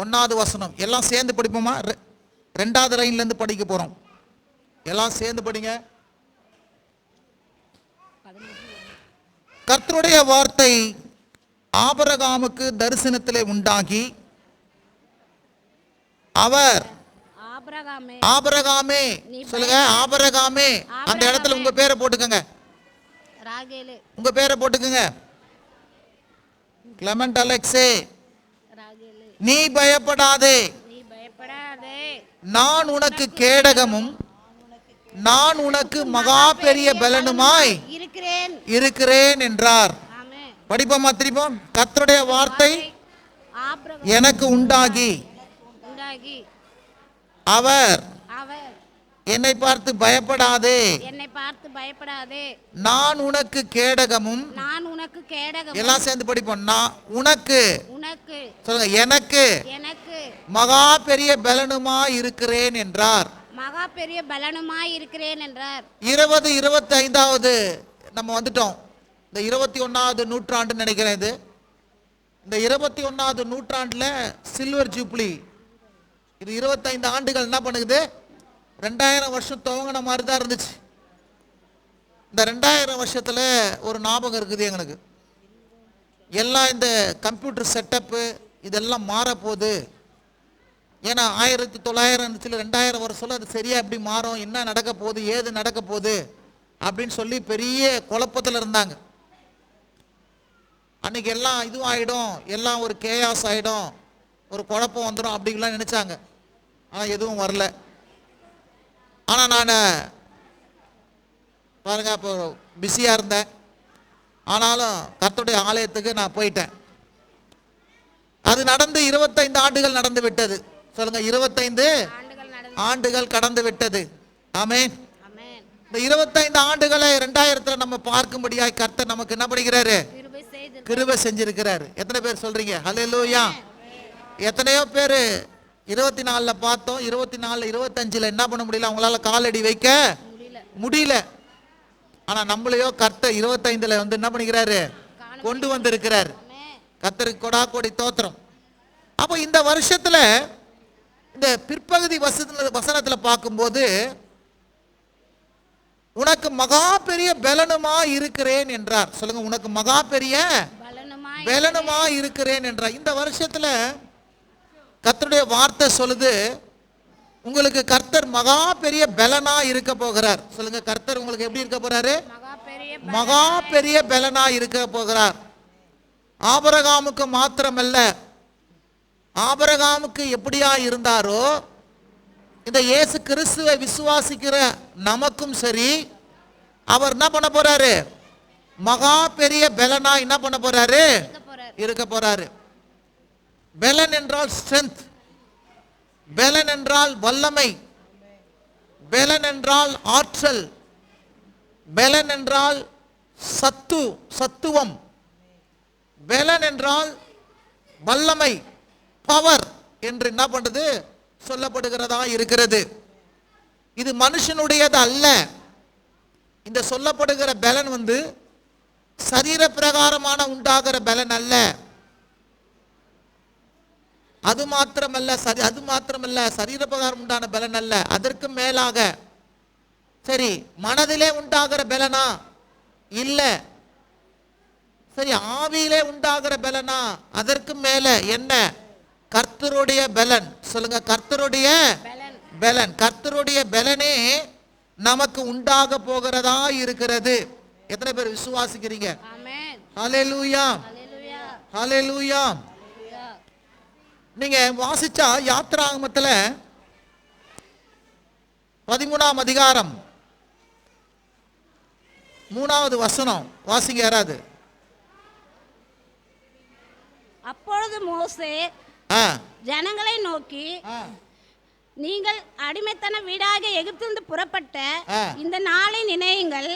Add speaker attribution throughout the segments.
Speaker 1: ஒன்னாவது வசனம். எல்லாம் சேர்ந்து படிப்போமா? ரெண்டாவது லைன்ல இருந்து படிக்க போறோம். எல்லாம் சேர்ந்து படிங்க. கர்த்தருடைய வார்த்தை ஆபரகாமுக்கு தரிசனத்திலே உண்டாகி அவர்
Speaker 2: ஆபிரகாமே.
Speaker 1: சொல்லுங்க ஆபரகாமே. அந்த இடத்துல உங்க பேரை போட்டுக்கோங்க. உங்க பேரை போட்டுக்கோங்க. கிளமெண்ட் அலெக்ஸே நீ பயப்படாதே. நான் உனக்கு கேடகமும் நான் உனக்கு மகா பெரிய பலனுமாய்
Speaker 2: இருக்கிறேன்.
Speaker 1: என்றார். படிப்போமா திருப்போம்? கர்த்தருடைய வார்த்தை எனக்கு உண்டாகி. அவர் என்னை பார்த்து பயப்படாதே.
Speaker 2: என்னை பார்த்து பயப்படாதே.
Speaker 1: நான் உனக்கு கேடகமும்
Speaker 2: நான் உனக்கு கேடகம்
Speaker 1: எல்லாம் சேர்ந்து படிப்போம். நான் உனக்கு.
Speaker 2: உனக்கு.
Speaker 1: சொல்லுங்க எனக்கு.
Speaker 2: எனக்கு.
Speaker 1: மகா பெரிய பலனுமா இருக்கிறேன் என்றார்.
Speaker 2: மகா பெரிய பலனுமாய் இருக்கிறேன் என்றார்.
Speaker 1: இருபது இருபத்தி ஐந்தாவது நம்ம வந்துட்டோம். இந்த இருபத்தி ஒன்றாவது நூற்றாண்டு நினைக்கிறேன் இது. இந்த இருபத்தி ஒன்றாவது நூற்றாண்டில் சில்வர் ஜூப்ளி. இது இருபத்தைந்து ஆண்டுகள் என்ன பண்ணுது ரெண்டாயிரம் வருஷம் துவங்கின மாதிரி தான் இருந்துச்சு. இந்த ரெண்டாயிரம் வருஷத்தில் ஒரு ஞாபகம் இருக்குது எங்களுக்கு. எல்லாம் இந்த கம்ப்யூட்டர் செட்டப்பு இதெல்லாம் மாறப்போகுது. ஏன்னா ஆயிரத்தி தொள்ளாயிரம் இருந்துச்சுல ரெண்டாயிரம் வருஷம் அது சரியாக எப்படி மாறும் என்ன நடக்க போகுது ஏது நடக்க போகுது அப்படின்னு சொல்லி பெரிய குழப்பத்தில் இருந்தாங்க. அன்னைக்கு எல்லாம் இதுவும் ஆகிடும் எல்லாம் ஒரு கேயாஸ் ஆகிடும் ஒரு குழப்பம் வந்துடும் அப்படிங்கலாம் நினச்சாங்க. ஆனால் எதுவும் வரல. ஆனால் நான் பாருங்க அப்போ பிஸியாக இருந்தேன். ஆனாலும் கர்த்தருடைய ஆலயத்துக்கு நான் போயிட்டேன். அது நடந்து இருபத்தைந்து ஆண்டுகள் நடந்து விட்டது. சொல்லுங்க இருபத்தைந்து
Speaker 2: ஆண்டுகள்
Speaker 1: கடந்து விட்டது. ஆமென்.
Speaker 2: ஆமென்.
Speaker 1: இந்த இருபத்தைந்து ஆண்டுகளை ரெண்டாயிரத்துல நம்ம பார்க்கும்படியாய் கர்த்தர் நமக்கு என்ன பண்ணுகிறாரு?
Speaker 2: கிருபை
Speaker 1: செஞ்சிருக்கிறாரு. எத்தனை பேர் சொல்றீங்க? ஹalleluya. எத்தனையோ பேர் இருபத்தி நாலுல பார்த்தோம் இருபத்தி நாலுல இருபத்தஞ்சுல என்ன பண்ண முடியல? அவங்களால காலடி வைக்க
Speaker 2: முடியல.
Speaker 1: முடியல. ஆனா நம்மளையோ கர்த்தர் இருபத்தைந்துல வந்து என்ன பண்ணிக்கிறாரு? கொண்டு வந்திருக்கிறாரு. கத்தருக்கு கொடா கொடி தோத்திரம். அப்போ இந்த வருஷத்துல இந்த பிற்பகுதி வசனத்துல வசனத்துல பார்க்கும்போது உனக்கு மகா பெரிய பலனுமா இருக்கிறேன் என்றார். சொல்லுங்க உனக்கு மகா பெரிய பலனுமா இருக்கிறேன் என்றார். இந்த வருஷத்துல கர்த்தருடைய வார்த்தை சொல்லுது உங்களுக்கு கர்த்தர் மகா பெரிய பலனா இருக்க போகிறார். சொல்லுங்க கர்த்தர் உங்களுக்கு எப்படி இருக்க போறாரு?
Speaker 2: மகா பெரிய
Speaker 1: மகா பெரிய பலனா இருக்க போகிறார். ஆபரகாமுக்கு மாத்திரமல்ல ஆபரகாமுக்கு எப்படியா இருந்தாரோ இந்த இயேசு கிறிஸ்துவை விசுவாசிக்கிற நமக்கும் சரி அவர் என்ன பண்ண போறாரு? மகா பெரிய பலனா என்ன பண்ண போறார்.
Speaker 2: இருக்க போறாரு.
Speaker 1: பெலன் என்றால் ஸ்ட்ரென்த் பெலன் என்றால் வல்லமை. பெலன் என்றால் ஆற்றல். பெலன் என்றால் சத்து சத்துவம். பெலன் என்றால் வல்லமை பவர் என்று என்ன பண்ணுது சொல்லப்படுகிறதா இருக்கிறது. இது மனுஷனுடையது அல்ல. இந்த சொல்லப்படுகிற பலன் வந்து சரீர பிரகாரமான உண்டாகிற பலன் அல்ல. அது மாத்திரமல்ல சரி அது மாத்திரமல்ல சரீர பிரகாரம் உண்டான பலன் அல்ல அதற்கு மேலாக சரி மனதிலே உண்டாகிற பலனா? இல்ல. சரி ஆவியிலே உண்டாகிற பலனா? அதற்கு மேல என்ன? கர்த்தருடைய பலன். சொல்லுங்க கர்த்தருடைய
Speaker 2: பலன்.
Speaker 1: கர்த்தருடைய பலனே நமக்கு உண்டாக போகிறதா இருக்கிறது. எத்தனை பேர் விசுவாசிக்கிறீங்க?
Speaker 2: ஆமென்.
Speaker 1: ஹalleluya.
Speaker 2: ஹalleluya
Speaker 1: ஹalleluya
Speaker 2: ஹalleluya
Speaker 1: நீங்க வாசிச்சா யாத்ராகமத்துல பதிமூணாம் அதிகாரம். மூணாவது வசனம். வாசிங்க யாராவது?
Speaker 2: அப்பொழுது மோசே ஜனங்களை நோக்கி நீங்கள் அடிமைத்தன வீடாக எகிப்திலிருந்து புறப்பட்ட. இந்த நாளை நினையுங்கள்.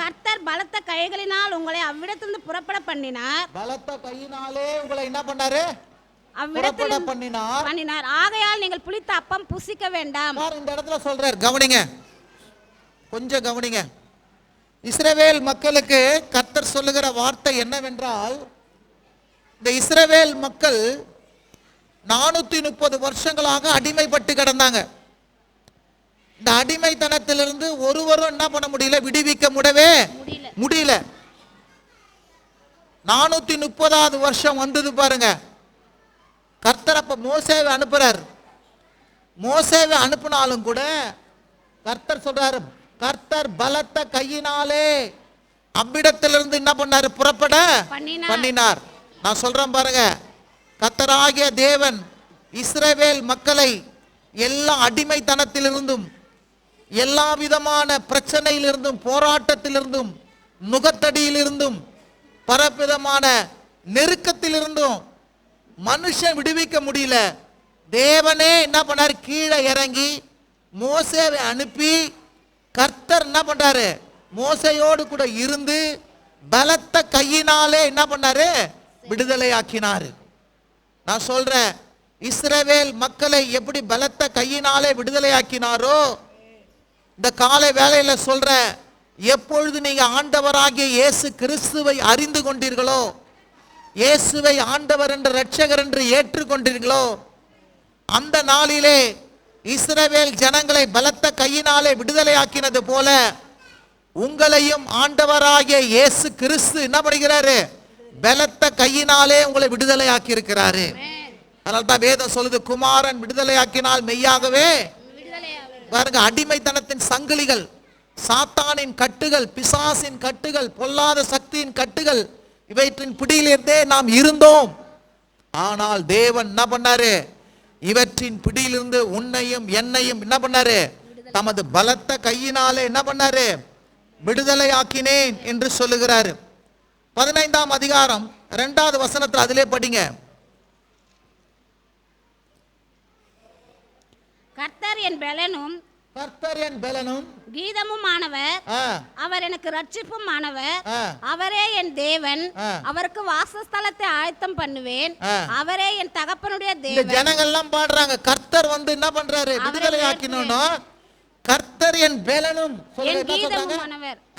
Speaker 2: கர்த்தர் பலத்த கைகளினால் உங்களை அவ்விடத்திலிருந்து புறப்பட பண்ணினார்.
Speaker 1: பலத்த கையினாலே உங்களை என்ன பண்ணாரு?
Speaker 2: அவ்விடத்தில்
Speaker 1: பண்ணினார்.
Speaker 2: பண்ணினார். ஆகையால் நீங்கள் புளித்த அப்பம் புசிக்க வேண்டாம்.
Speaker 1: இந்த இடத்துல சொல்றார். கவனிங்க. கொஞ்சம் கவனிங்க. இஸ்ரவேல் மக்களுக்கு கர்த்தர் சொல்லுகிற வார்த்தை என்னவென்றால் இந்த இஸ்ரவேல் மக்கள் நானூத்தி முப்பது வருஷங்களாக அடிமைப்பட்டு கிடந்தாங்க. இந்த அடிமைத்தனத்திலிருந்து ஒருவரும் என்ன பண்ண முடியல? விடுவிக்க முடவே
Speaker 2: முடியல.
Speaker 1: முடியல. நானூத்தி முப்பதாவது வருஷம் வந்தது பாருங்க. கர்த்தர் அப்ப மோசேவை அனுப்புறார். மோசேவை அனுப்புனாலும் கூட கர்த்தர் சொல்றாரு கர்த்தர் பலத்த கையினாலே அவ்விடத்திலிருந்து என்ன பண்ணாரு? புறப்பட
Speaker 2: பண்ணினார்.
Speaker 1: நான் சொல்றேன் பாருங்க கர்த்தராகிய தேவன் இஸ்ரவேல் மக்களை எல்லா அடிமைத்தனத்திலிருந்தும் எல்லா விதமான பிரச்சனையிலிருந்தும் போராட்டத்திலிருந்தும் நுகத்தடியிலிருந்தும் பரவிதமான நெருக்கத்திலிருந்தும் மனுஷன் விடுவிக்க முடியல. தேவனே என்ன பண்ணார்? கீழே இறங்கி மோசேவை அனுப்பி கர்த்தர் என்ன பண்றாரு? மோசையோடு கூட இருந்து பலத்த கையினாலே என்ன பண்ணாரு? விடுதலையாக்கினாரு. நான் சொல்றேன் இஸ்ரவேல் மக்களை எப்படி பலத்த கையினாலே விடுதலையாக்கினாரோ? இந்த காலை வேலையில் சொல்றேன் எப்பொழுது நீங்க ஆண்டவராகிய இயேசு கிறிஸ்துவை அறிந்து கொண்டீர்களோ இயேசுவை ஆண்டவர் என்று இரட்சகர் என்று ஏற்றுக்கொண்டீர்களோ அந்த நாளிலே இஸ்ரவேல் ஜனங்களை பலத்த கையினாலே விடுதலையாக்கினது போல உங்களையும் ஆண்டவராகிய இயேசு கிறிஸ்து என்ன பண்ணுகிறாரு? பலத்த கையினாலே உங்களை விடுதலையாக்கி இருக்கிறாரு அதனால தான் வேதம் சொல்லுது குமாரன் விடுதலையாக்கினால் மெய்யாகவே பாருங்க அடிமைத்தனத்தின் சங்கிலிகள் சாத்தானின் கட்டுகள் பிசாசின் கட்டுகள் பொல்லாத சக்தியின் கட்டுகள் இவற்றின் பிடியிலிருந்தே நாம் இருந்தோம். ஆனால் தேவன் என்ன பண்ணாரு? இவற்றின் பிடியிலிருந்து உன்னையும் என்னையும் என்ன பண்ணாரு? தமது பலத்த கையினாலே என்ன பண்ணாரு? விடுதலையாக்கினேன் என்று சொல்லுகிறாரு. பதினைந்தாம் அதிகாரம் இரண்டாவது வசனத்தில் அதிலே படிங்க.
Speaker 2: கர்த்தர் என் பலனும்
Speaker 1: கர்த்தர் என் பலனும்
Speaker 2: கீதமும் ஆனவர் அவர் எனக்கு ரட்சிப்பும் ஆனவர். அவரே என் தேவன். அவருக்கு வாசஸ்தலத்தை ஆயத்தம் பண்ணுவேன். அவரே என் தகப்பனுடைய தேவன்.
Speaker 1: ஜனங்கள்லாம் பாடுறாங்க கர்த்தர் வந்து என்ன பண்றாரு? விடுதலை ஆக்கினோம்னா கர்த்தர் என் பெலனும்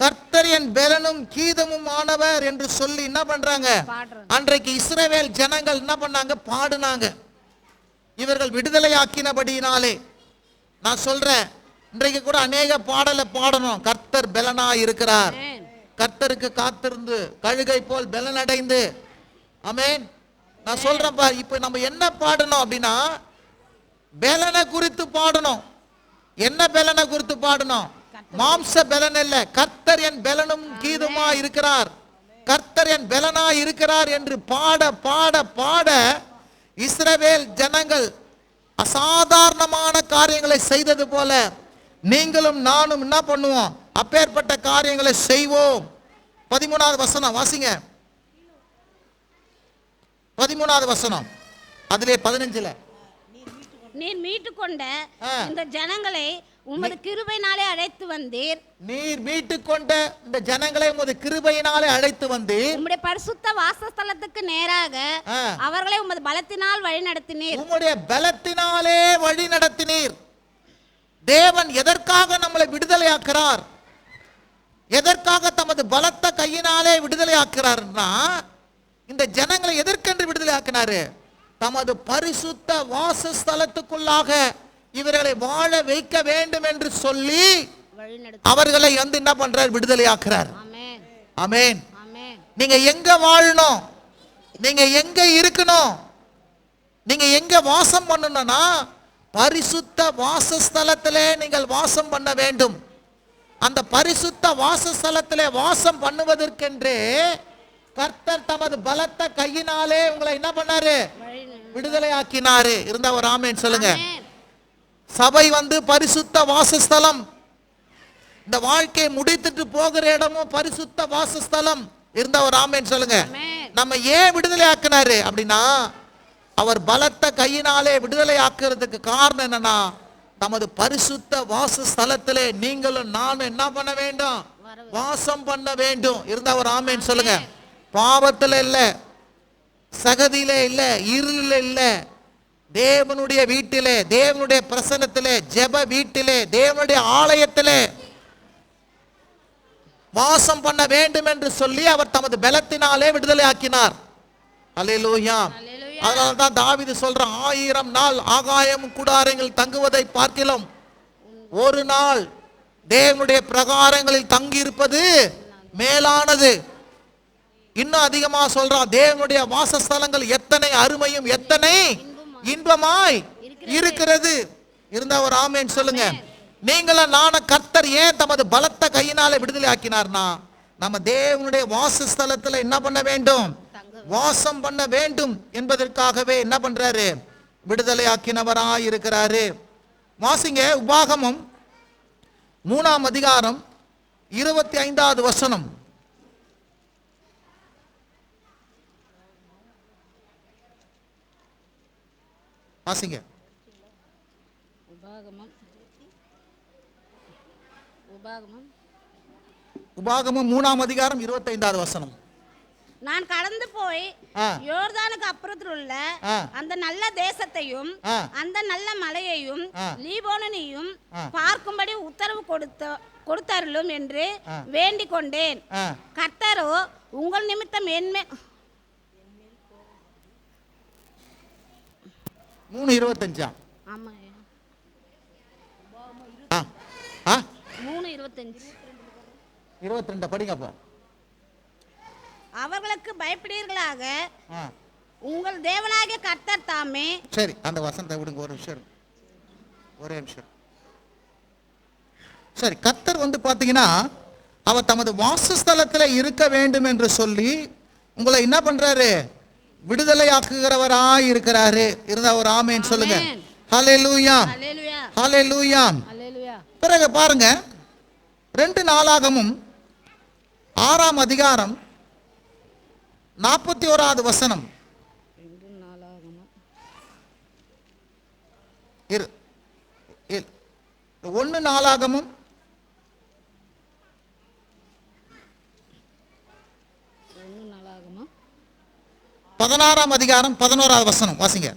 Speaker 1: கர்த்தர் என் பெலனும் கீதமும் ஆனவர் என்று சொல்லி என்ன பண்றாங்க? அன்றைக்கு இஸ்ரவேல் ஜனங்கள் என்ன பண்ணாங்க? பாடுனாங்க. இவர்கள் விடுதலை ஆக்கினபடியினாலே நான் சொல்றேன் இன்றைக்கு கூட அநேக பாடலை பாடணும். கர்த்தர் பெலனா இருக்கிறார். கர்த்தருக்கு காத்திருந்து கழுகை போல் பெலனடைந்து. ஆமென் நான் சொல்றேன் பார் இப்போ நம்ம என்ன பாடணும் அப்படின்னா பெலனை குறித்து பாடணும். என்ன பெலனை குறித்து பாடணும்? மாம்ச பெலன் இல்ல கர்த்தர் என் பெலனும் கீதுமா இருக்கிறார். கர்த்தர் என் பெலனா இருக்கிறார் என்று பாட பாட பாட இஸ்ரவேல் ஜனங்கள் அசாதாரணமான காரியங்களை செய்தது போல நீங்களும் நானும் என்ன பண்ணுவோம்? அப்பேற்பட்ட காரியங்களை செய்வோம். பதிமூணாவது வசனம் வாசிங்க. பதிமூணாவது வசனம். அதிலே பதினஞ்சுல.
Speaker 2: நீர் மீட்டுக்கொண்ட
Speaker 1: ஆ.
Speaker 2: இந்த ஜனங்களை உமது கிருபையினாலே அழைத்து வந்தீர்.
Speaker 1: நீர் மீட்டு கொண்ட இந்த ஜனங்களை உமது கிருபையினாலே அழைத்து வந்து
Speaker 2: உம்முடைய பரிசுத்த வாசஸ்தலத்துக்கு நேராக. அவர்களை உமது பலத்தினால் வழிநடத்தினீர்.
Speaker 1: உம்முடைய பலத்தினாலே வழி நடத்தினீர் தேவன் எதற்காக நம்மளை விடுதலையாக்குறார்? எதற்காக தமது பலத்த கையினாலே விடுதலையாக்குறார்னா இந்த ஜனங்களை எதற்கென்று விடுதலையாக்கினாரு? தமது பரிசுத்த வாசஸ்தலத்துக்குள்ளாக இவர்களை வாழ வைக்க வேண்டும் என்று சொல்லி அவர்களை வந்து என்ன பண்றார்? விடுதலையாக்குறார்.
Speaker 2: ஆமென்.
Speaker 1: நீங்க எங்க வாழணும்? நீங்க எங்க இருக்கணும்? நீங்க எங்க வாசம் பண்ணணும்னா பரிசுத்த வாசஸ்தலத்திலே நீங்கள் வாசம் பண்ண வேண்டும். அந்த பரிசுத்த வாசஸ்தலத்திலே வாசம் பண்ணுவதற்கென்றே கர்த்தர் தமது பலத்த கையினாலே உங்களை என்ன பண்ணாரு?
Speaker 2: வழி
Speaker 1: விடுதலையாக்கினாரு. இருந்தா ஒரு ஆமேன் சொல்லுங்க. சபை வந்து பரிசுத்த வாசஸ்தலம். இந்த வாழ்க்கையை முடித்துட்டு போகிற இடமும் பரிசுத்த வாசஸ்தலம். இருந்த ஒரு ஆமேன் சொல்லுங்க. நம்ம ஏன் விடுதலை ஆக்கினாரு அப்படின்னா அவர் பலத்த கையினாலே விடுதலை ஆக்குறதுக்கு காரணம் என்னன்னா தமது பரிசுத்த வாசஸ்தலத்திலே நீங்களும் நானும் என்ன பண்ண வேண்டும்? வாசம் பண்ண வேண்டும். இருந்தா ஒரு ஆமேன் சொல்லுங்க. பாவத்துல இல்ல சகதியிலே இல்ல இருளில் இல்ல. தேவனுடைய வீட்டிலே தேவனுடைய பிரசன்னத்திலே ஜெப வீட்டிலே தேவனுடைய ஆலயத்திலே வாசம் பண்ண வேண்டும் என்று சொல்லி அவர் தமது பலத்தினாலே விடுதலை ஆக்கினார் அல்லேலூயா. அதனால தான் தாவீது சொல்றான் ஆயிரம் நாள் ஆகாயம் கூடாரங்கள் தங்குவதை பார்க்கிலும் ஒரு நாள் தேவனுடைய பிரகாரங்களில் தங்கி இருப்பது மேலானது. இன்னும் அதிகமா சொல்றான் தேவனுடைய வாசஸ்தலங்கள் எத்தனை அருமையும் எத்தனை இன்பமாய் இருக்கிறது. இருந்தா ஒரு ஆமேன்னு சொல்லுங்க. நீங்களும் நான கர்த்தர் ஏன் தமது பலத்த கையினால விடுதலை ஆக்கினார்னா நம்ம தேவனுடைய வாசஸ்தலத்துல என்ன பண்ண வேண்டும்? வாசம் பண்ண வேண்டும் என்பதற்காகவே என்ன பண்றாரு? விடுதலை ஆக்கினவராய் இருக்கிறாரு வாசிங்க உபாகமம் மூணாம் அதிகாரம் இருபத்தி ஐந்தாவது வசனம். வாசிங்க.
Speaker 2: உபாகமம். உபாகமம்.
Speaker 1: உபாகமம் மூணாம் அதிகாரம் இருபத்தைந்தாவது வசனம்.
Speaker 2: நான் கடந்து போய். யோர்தானுக்கு அப்புறத்தில் உள்ள. அந்த நல்ல தேசத்தையும். அந்த நல்ல மலையையும்
Speaker 1: ஆ.
Speaker 2: பார்க்கும்படி உத்தரவு கொடுத்த கொடுத்தருளும் என்று. வேண்டிக் கொண்டேன் கர்த்தரோ உங்கள் நிமித்தம் என்மே
Speaker 1: மூணு இருபத்தஞ்சா
Speaker 2: ஆமா
Speaker 1: ஆ ஆ
Speaker 2: மூணு இருபத்தஞ்சு
Speaker 1: இருபத்தி ரெண்டு படிங்கப்போ
Speaker 2: அவர்களுக்கு பயப்படுவீர்களாக. உங்கள் தேவனாகிய கர்த்தர் தாமே.
Speaker 1: சரி அந்த வசனத்தை விடுங்க ஒரு நிமிஷம். ஒரே நிமிஷம் சரி கத்தர் வந்து பார்த்தீங்கன்னா அவர் தமது வாசஸ்தலத்தில் இருக்க வேண்டும் என்று சொல்லி உங்களை என்ன பண்றாரு? விடுதலையாக்குகிறவராய் இருக்கிறாரு. இருந்தா ஒரு ஆமேன்னு சொல்லுங்க. ஹalleluya.
Speaker 2: அல்லேலுயா
Speaker 1: ஹalleluya.
Speaker 2: அல்லேலுயா
Speaker 1: பிறகு பாருங்க ரெண்டு நாளாகமும் ஆறாம் அதிகாரம் நாற்பத்தி ஓராவது வசனம். இரு
Speaker 2: ஒன்று நாளாகமும்
Speaker 1: பதினாறாம் அதிகாரம் பதினோராவது வசனம். வாசிங்க.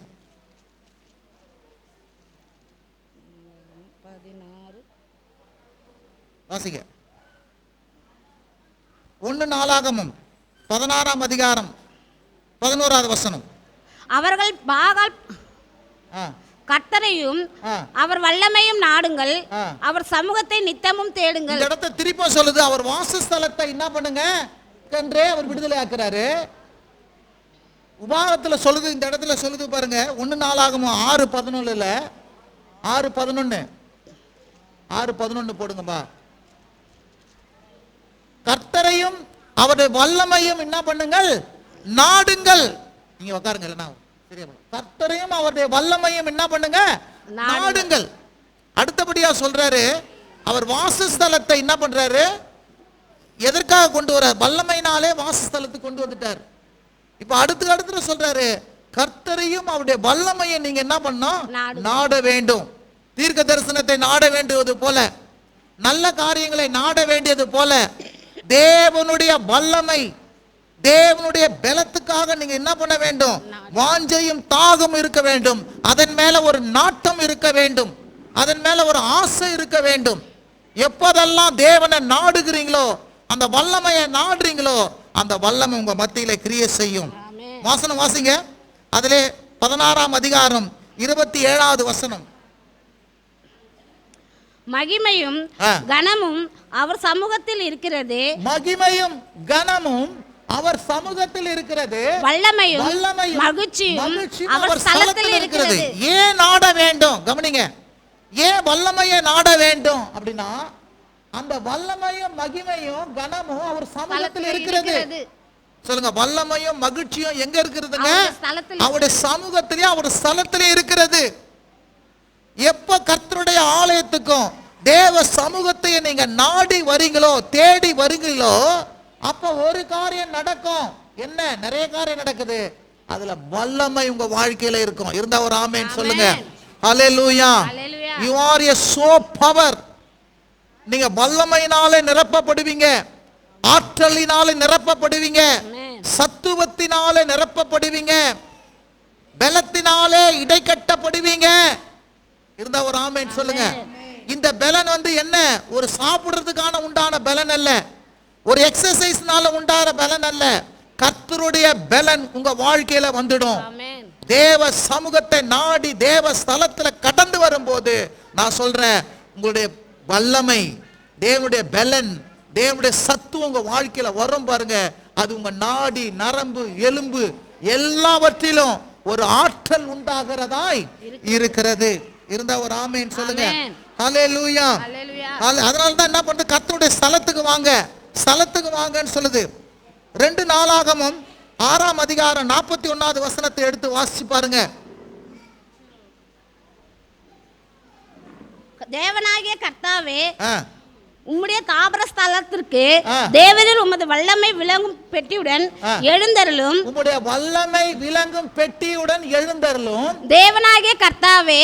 Speaker 2: பதினாறு
Speaker 1: வாசிங்க. ஒன்று நாளாகமும் பதினாறாம் அதிகாரம் பதினோராவது வசனம்.
Speaker 2: அவர்கள் பாகால் கர்த்தரையும் அவர் வல்லமையும் நாடுங்கள். அவர் சமூகத்தை நித்தமும் தேடுங்கள்.
Speaker 1: இடத்தை திருப்ப சொல்லுது அவர் வாசஸ்தலத்தை என்ன பண்ணுங்க? என்றே அவர் விடுதலை ஆக்குறாரு. உபாகத்துல சொல்லுது இந்த இடத்துல சொல்லுது பாருங்க ஒன்று நாளாகமோ? ஆறு பதினொன்னுல. ஆறு பதினொன்னு. ஆறு பதினொன்னு போடுங்கப்பா. கர்த்தரையும் அவருடைய வல்லமையும் என்ன பண்ணுங்கள்? நாடுங்கள். நீங்க உட்காருங்க இல்லைன்னா. கர்த்தரையும் அவருடைய வல்லமையும் என்ன பண்ணுங்க?
Speaker 2: நாடுங்கள்.
Speaker 1: அடுத்தபடியா சொல்றாரு அவர் வாசஸ்தலத்தை என்ன பண்றாரு? எதற்காக கொண்டு வர? வல்லமையினாலே வாசஸ்தலத்துக்கு கொண்டு வந்துட்டார். இப்ப அடுத்து அடுத்து சொல்றாரு கர்த்தரையும் அவருடைய வல்லமையை நீங்க என்ன பண்ணணும்?
Speaker 2: நாடு.
Speaker 1: வேண்டும். தீர்க்க தரிசனத்தை நாட வேண்டியது போல. நல்ல காரியங்களை நாட வேண்டியது போல. தேவனுடைய வல்லமை தேவனுடைய பலத்துக்காக நீங்க என்ன பண்ண வேண்டும்? வாஞ்சையும் தாகம் இருக்க வேண்டும். அதன் மேல ஒரு நாட்டம் இருக்க வேண்டும். அதன் மேல ஒரு ஆசை இருக்க வேண்டும். எப்போதெல்லாம் தேவனை நாடுகிறீங்களோ அந்த வல்லமையை நாடுறீங்களோ அந்த வல்லமை உங்க மத்தியில கிரியை செய்யும். வாசனம் வாசிங்க. அதிலே பதினாறாம் அதிகாரம் இருபத்தி ஏழாவது வசனம்.
Speaker 2: மகிமையும். கனமும் அவர் சமூகத்தில் இருக்கிறது.
Speaker 1: மகிமையும் கனமும் அவர் சமூகத்தில் இருக்கிறது.
Speaker 2: வல்லமையும்
Speaker 1: வல்லமையும்
Speaker 2: மகிழ்ச்சியும் அவர் ஸ்தலத்தில் இருக்கிறது.
Speaker 1: ஏன் நாட வேண்டும்? கவனிங்க. ஏன் வல்லமையை நாட வேண்டும்? அப்படின்னா அந்த வல்லமையும் மகிமையும் கனமும் அவர் சமூகத்தில் இருக்கிறது. சொல்லுங்க வல்லமையும் மகிழ்ச்சியும் எங்க இருக்கிறதுங்க
Speaker 2: அவருடைய ஸ்தலத்தில்
Speaker 1: அவருடைய சமூகத்திலே அவருடைய ஸ்தலத்திலே இருக்கிறது. எப்ப கர்த்தருடைய ஆலயத்துக்கும் தேவ சமூகத்தை நீங்க நாடி வரீங்களோ தேடி வரீங்களோ அப்ப ஒரு காரியம் நடக்கும். என்ன? நிறைய காரியம் நடக்குது. அதுல வல்லமை உங்க வாழ்க்கையில இருக்கும். இருந்தா ஒரு ஆமேன் சொல்லுங்க.
Speaker 2: Hallelujah.
Speaker 1: you are a so power. நீங்க வல்லமையினாலே நிரப்பப்படுவீங்க. ஆற்றலினாலே நிரப்பப்படுவீங்க. சத்துவத்தினாலே நிரப்பப்படுவீங்க. பலத்தினாலே இடைக்கட்டப்படுவீங்க. இருந்தா ஒரு ஆமேன் சொல்லுங்க. இந்த பலன் வந்து என்ன? ஒரு சாப்பிடுறதுக்கான உண்டான பலன் அல்ல. ஒரு எக்ஸசைஸ்னால உண்டான பலன் அல்ல. கர்த்தருடைய பலன் உங்க வாழ்க்கையில வந்துடும். தேவ சமூகத்தை நாடி தேவ ஸ்தலத்துல கடந்து வரும்போது நான் சொல்றேன் உங்களுடைய வல்லமை தேவனுடைய பலன் தேவனுடைய சத்து உங்க வாழ்க்கையில வரும் பாருங்க. அது உங்க நாடி நரம்பு எலும்பு எல்லாவற்றிலும் ஒரு ஆற்றல் உண்டாகிறதாய் இருக்கிறது. இருந்தா ஒரு ஆமேன்னு சொல்லுங்க. ஹalleluya. அதனால தான் என்ன பண்ணுது? கர்த்தருடைய ஸ்தலத்துக்கு வாங்க. ஸ்தலத்துக்கு வாங்கன்னு சொல்லுது. ரெண்டு நாளாகமும் ஆறாம் அதிகாரம் நாற்பத்தி ஒன்னாவது வசனத்தை எடுத்து வாசிச்சு பாருங்க.
Speaker 2: தேவனாகிய கர்த்தாவே உம்முடைய தாபர ஸ்தலத்திற்கு
Speaker 1: ஆ.
Speaker 2: தேவரில் உமது வல்லமை விளங்கும் பெட்டியுடன். எழுந்தருளும்
Speaker 1: உம்முடைய வல்லமை விளங்கும் பெட்டியுடன் எழுந்தருளும்
Speaker 2: தேவனாகிய கர்த்தாவே.